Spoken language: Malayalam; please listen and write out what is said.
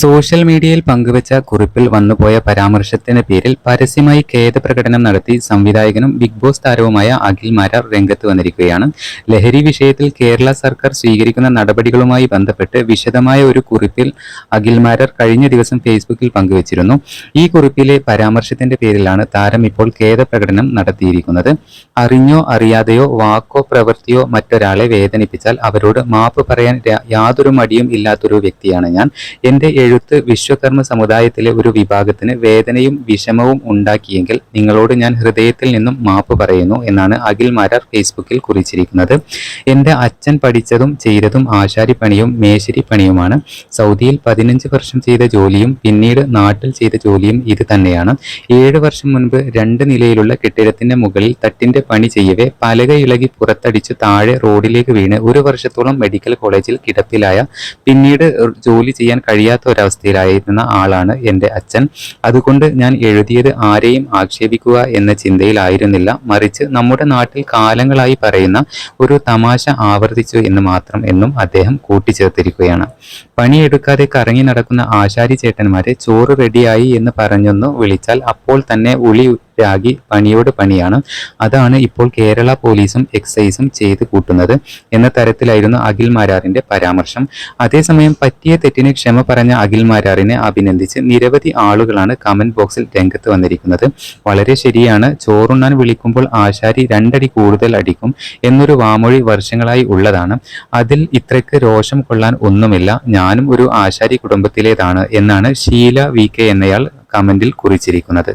സോഷ്യൽ മീഡിയയിൽ പങ്കുവച്ച കുറിപ്പിൽ വന്നുപോയ പരാമർശത്തിന് പേരിൽ പരസ്യമായി ഖേദപ്രകടനം നടത്തി സംവിധായകനും ബിഗ് ബോസ് താരവുമായ അഖിൽ മാരാർ രംഗത്ത് വന്നിരിക്കുകയാണ്. ലഹരി വിഷയത്തിൽ കേരള സർക്കാർ സ്വീകരിക്കുന്ന നടപടികളുമായി ബന്ധപ്പെട്ട് വിശദമായ ഒരു കുറിപ്പിൽ അഖിൽ മാരാർ കഴിഞ്ഞ ദിവസം ഫേസ്ബുക്കിൽ പങ്കുവച്ചിരുന്നു. ഈ കുറിപ്പിലെ പരാമർശത്തിന്റെ പേരിലാണ് താരം ഇപ്പോൾ ഖേദപ്രകടനം നടത്തിയിരിക്കുന്നത്. അറിഞ്ഞോ അറിയാതെയോ വാക്കോ പ്രവൃത്തിയോ മറ്റൊരാളെ വേദനിപ്പിച്ചാൽ അവരോട് മാപ്പ് പറയാൻ യാതൊരു മടിയും ഇല്ലാത്തൊരു വ്യക്തിയാണ് ഞാൻ. എന്റെ എഴുത്ത് വിശ്വകർമ്മ സമുദായത്തിലെ ഒരു വിഭാഗത്തിന് വേദനയും വിഷമവും ഉണ്ടാക്കിയെങ്കിൽ നിങ്ങളോട് ഞാൻ ഹൃദയത്തിൽ നിന്നും മാപ്പ് പറയുന്നു എന്നാണ് അഖിൽ മാരാർ ഫേസ്ബുക്കിൽ കുറിച്ചിരിക്കുന്നത്. എന്റെ അച്ഛൻ പഠിച്ചതും ചെയ്തതും ആശാരി പണിയും മേശരി പണിയുമാണ് സൗദിയിൽ പതിനഞ്ച് വർഷം ചെയ്ത ജോലിയും പിന്നീട് നാട്ടിൽ ചെയ്ത ജോലിയും ഇത് തന്നെയാണ്. ഏഴ് വർഷം മുൻപ് രണ്ട് നിലയിലുള്ള കെട്ടിടത്തിന്റെ മുകളിൽ തട്ടിന്റെ പണി ചെയ്യവേ പലക ഇളകി പുറത്തടിച്ച് താഴെ റോഡിലേക്ക് വീണ് ഒരു വർഷത്തോളം മെഡിക്കൽ കോളേജിൽ കിടപ്പിലായ പിന്നീട് ജോലി ചെയ്യാൻ കഴിയാത്ത ഒരവസ്ഥയിലായിരുന്ന ആളാണ് എന്റെ അച്ഛൻ. അതുകൊണ്ട് ഞാൻ എഴുതിയത് ആരെയും ആക്ഷേപിക്കുക എന്ന ചിന്തയിലായിരുന്നില്ല. മറിച്ച് നമ്മുടെ നാട്ടിൽ കാലങ്ങളായി പറയുന്ന ഒരു തമാശ ആവർത്തിച്ചു എന്ന് മാത്രം എന്നും അദ്ദേഹം കൂട്ടിച്ചേർത്തിരിക്കുകയാണ്. പണിയെടുക്കാതെ കറങ്ങി നടക്കുന്ന ആശാരി ചേട്ടന്മാരെ ചോറ് റെഡിയായി എന്ന് പറഞ്ഞൊന്ന് വിളിച്ചാൽ അപ്പോൾ തന്നെ ഉളി രാഗി പണിയോട് പണിയാണ്. അതാണ് ഇപ്പോൾ കേരള പോലീസും എക്സൈസും ചെയ്ത് കൂട്ടുന്നത് എന്ന തരത്തിലായിരുന്നു അഖിൽ മാരാറിന്റെ പരാമർശം. അതേസമയം പറ്റിയ തെറ്റിന് ക്ഷമ പറഞ്ഞ അഖിൽ മാരാറിനെ അഭിനന്ദിച്ച് നിരവധി ആളുകളാണ് കമന്റ് ബോക്സിൽ രംഗത്ത് വന്നിരിക്കുന്നത്. വളരെ ശരിയാണ് ചോറുണ്ണാൻ വിളിക്കുമ്പോൾ ആശാരി രണ്ടടി കൂടുതൽ അടിക്കും എന്നൊരു വാമൊഴി വർഷങ്ങളായി ഉള്ളതാണ്. അതിൽ ഇത്രയ്ക്ക് രോഷം കൊള്ളാൻ ഒന്നുമില്ല ഞാനും ഒരു ആശാരി കുടുംബത്തിലേതാണ് എന്നാണ് ഷീല വി കെ എന്നയാൾ കമന്റിൽ കുറിച്ചിരിക്കുന്നത്.